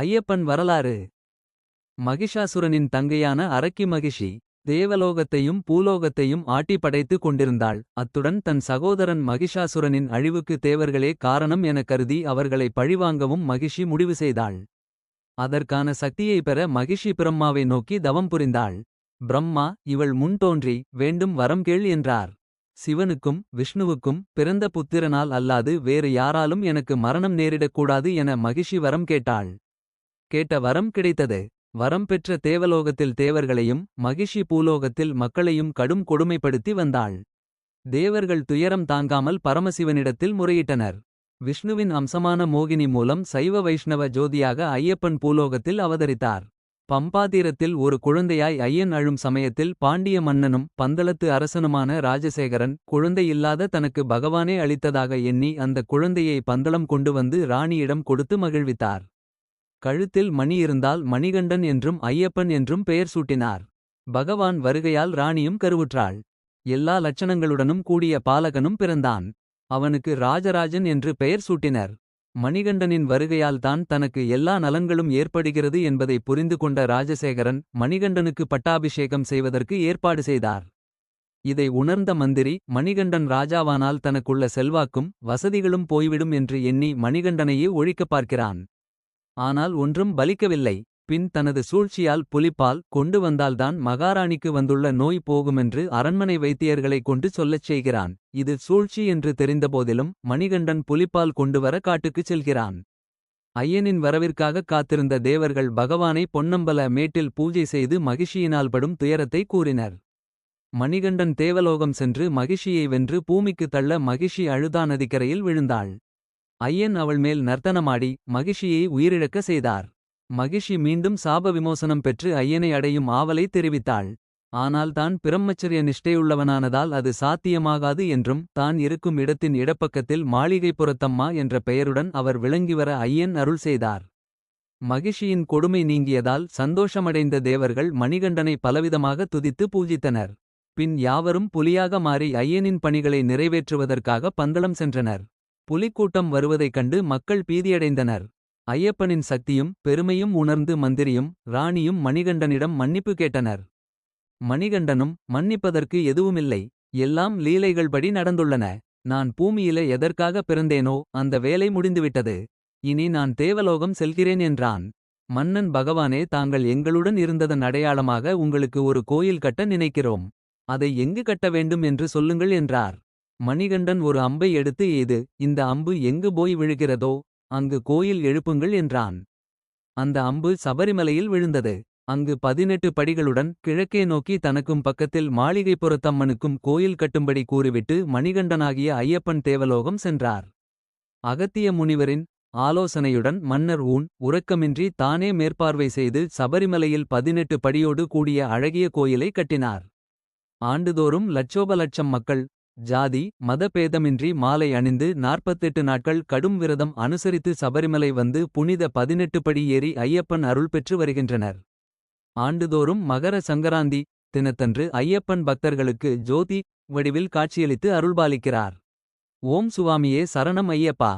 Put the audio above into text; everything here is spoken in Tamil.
ஐயப்பன் வரலாறு. மகிஷாசுரனின் தங்கையான அரக்கி மகிஷி தேவலோகத்தையும் பூலோகத்தையும் ஆட்டி படைத்து கொண்டிருந்தாள். அத்துடன் தன் சகோதரன் மகிஷாசுரனின் அழிவுக்கு தேவர்களே காரணம் என கருதி அவர்களை பழிவாங்கவும் மகிஷி முடிவு செய்தாள். அதற்கான சக்தியை பெற மகிஷி பிரம்மாவை நோக்கி தவம் புரிந்தாள். பிரம்மா இவள் முன் தோன்றி வேண்டும் வரம் கேள் என்றார். சிவனுக்கும் விஷ்ணுவுக்கும் பிறந்த புத்திரனால் அல்லாது வேறு யாராலும் எனக்கு மரணம் நேரிடக்கூடாது என மகிஷி வரம் கேட்டாள். கேட்ட வரம் கிடைத்தது. வரம் பெற்ற தேவலோகத்தில் தேவர்களையும் மகிஷி பூலோகத்தில் மக்களையும் கடும் கொடுமைப்படுத்தி வந்தாள். தேவர்கள் துயரம் தாங்காமல் பரமசிவனிடத்தில் முறையிட்டனர். விஷ்ணுவின் அம்சமான மோகினி மூலம் சைவ வைஷ்ணவ ஜோதியாக ஐயப்பன் பூலோகத்தில் அவதரித்தார். பம்பாதீரத்தில் ஒரு குழந்தையாய் ஐயன் அழும் சமயத்தில் பாண்டிய மன்னனும் பந்தளத்து அரசனுமான ராஜசேகரன் குழந்தையில்லாத தனக்கு பகவானே அளித்ததாக எண்ணி அந்த குழந்தையை பந்தளம் கொண்டு வந்து ராணியிடம் கொடுத்து மகிழ்வித்தார். கழுத்தில் மணி இருந்தால் மணிகண்டன் என்றும் ஐயப்பன் என்றும் பெயர் சூட்டினார். பகவான் வருகையால் ராணியும் கருவுற்றாள். எல்லா லட்சணங்களுடனும் கூடிய பாலகனும் பிறந்தான். அவனுக்கு ராஜராஜன் என்று பெயர் சூட்டினர். மணிகண்டனின் வருகையால் தான் தனக்கு எல்லா நலன்களும் ஏற்படுகிறது என்பதை புரிந்து கொண்ட ராஜசேகரன் மணிகண்டனுக்கு பட்டாபிஷேகம் செய்வதற்கு ஏற்பாடு செய்தார். இதை உணர்ந்த மந்திரி மணிகண்டன் ராஜாவானால் தனக்குள்ள செல்வாக்கும் வசதிகளும் போய்விடும் என்று எண்ணி மணிகண்டனையே ஒழிக்கப் பார்க்கிறான். ஆனால் ஒன்றும் பலிக்கவில்லை. பின் தனது சூழ்ச்சியால் புலிப்பால் கொண்டு வந்தால்தான் மகாராணிக்கு வந்துள்ள நோய் போகுமென்று அரண்மனை வைத்தியர்களை கொண்டு சொல்லச் செய்கிறான். இது சூழ்ச்சி என்று தெரிந்தபோதிலும் மணிகண்டன் புலிப்பால் கொண்டுவர காட்டுக்குச் செல்கிறான். ஐயனின் வரவிற்காகக் காத்திருந்த தேவர்கள் பகவானை பொன்னம்பல மேட்டில் பூஜை செய்து மகிஷியினால் படும் துயரத்தை கூறினர். மணிகண்டன் தேவலோகம் சென்று மகிஷியை வென்று பூமிக்கு தள்ள மகிஷி அழுதா நதிக்கரையில் விழுந்தாள். ஐயன் அவள் மேல் நர்த்தனமாடி மகிஷியை உயிரிழக்க செய்தார். மகிஷி மீண்டும் சாப விமோசனம் பெற்று ஐயனை அடையும் ஆவலை தெரிவித்தாள். ஆனால் தான் பிரம்மச்சரிய நிஷ்டையுள்ளவனானதால் அது சாத்தியமாகாது என்றும் தான் இருக்கும் இடத்தின் இடப்பக்கத்தில் மாளிகைப்புறத்தம்மா என்ற பெயருடன் அவர் விளங்கிவர ஐயன் அருள் செய்தார். மகிஷியின் கொடுமை நீங்கியதால் சந்தோஷமடைந்த தேவர்கள் மணிகண்டனை பலவிதமாக துதித்து பூஜித்தனர். பின் யாவரும் புலியாக மாறி ஐயனின் பணிகளை நிறைவேற்றுவதற்காக பந்தளம் சென்றனர். புலிக்கூட்டம் வருவதைக் கண்டு மக்கள் பீதியடைந்தனர். ஐயப்பனின் சக்தியும் பெருமையும் உணர்ந்து மந்திரியும் ராணியும் மணிகண்டனிடம் மன்னிப்பு கேட்டனர். மணிகண்டனும் மன்னிப்பதற்கு எதுவுமில்லை எல்லாம் லீலைகள்படி நடந்துள்ளன. நான் பூமியில எதற்காக பிறந்தேனோ அந்த வேலை முடிந்துவிட்டது. இனி நான் தேவலோகம் செல்கிறேன் என்றான். மன்னன் பகவானே தாங்கள் எங்களுடன் இருந்ததன் அடையாளமாக உங்களுக்கு ஒரு கோயில் கட்ட நினைக்கிறோம். அதை எங்கு கட்ட வேண்டும் என்று சொல்லுங்கள் என்றார். மணிகண்டன் ஒரு அம்பை எடுத்து எய்து இந்த அம்பு எங்கு போய் விழுகிறதோ அங்கு கோயில் எழுப்புங்கள் என்றான். அந்த அம்பு சபரிமலையில் விழுந்தது. அங்கு பதினெட்டு படிகளுடன் கிழக்கே நோக்கி தனக்கும் பக்கத்தில் மாளிகைப்புறத்தம்மனுக்கும் கோயில் கட்டும்படி கூறிவிட்டு மணிகண்டனாகிய ஐயப்பன் தேவலோகம் சென்றார். அகத்திய முனிவரின் ஆலோசனையுடன் மன்னர் ஊன் உறக்கமின்றி தானே மேற்பார்வை செய்து சபரிமலையில் பதினெட்டு படியோடு கூடிய அழகிய கோயிலை கட்டினார். ஆண்டுதோறும் லட்சோப லட்சம் மக்கள் ஜாதி மதபேதமின்றி மாலை அணிந்து நாற்பத்தெட்டு நாட்கள் கடும் விரதம் அனுசரித்து சபரிமலை வந்து புனித பதினெட்டு படி ஏறி ஐயப்பன் அருள் பெற்று வருகின்றனர். ஆண்டுதோறும் மகர சங்கராந்தி தினத்தன்று ஐயப்பன் பக்தர்களுக்கு ஜோதி வடிவில் காட்சியளித்து அருள்பாலிக்கிறார். ஓம் சுவாமியே சரணம் ஐயப்பா.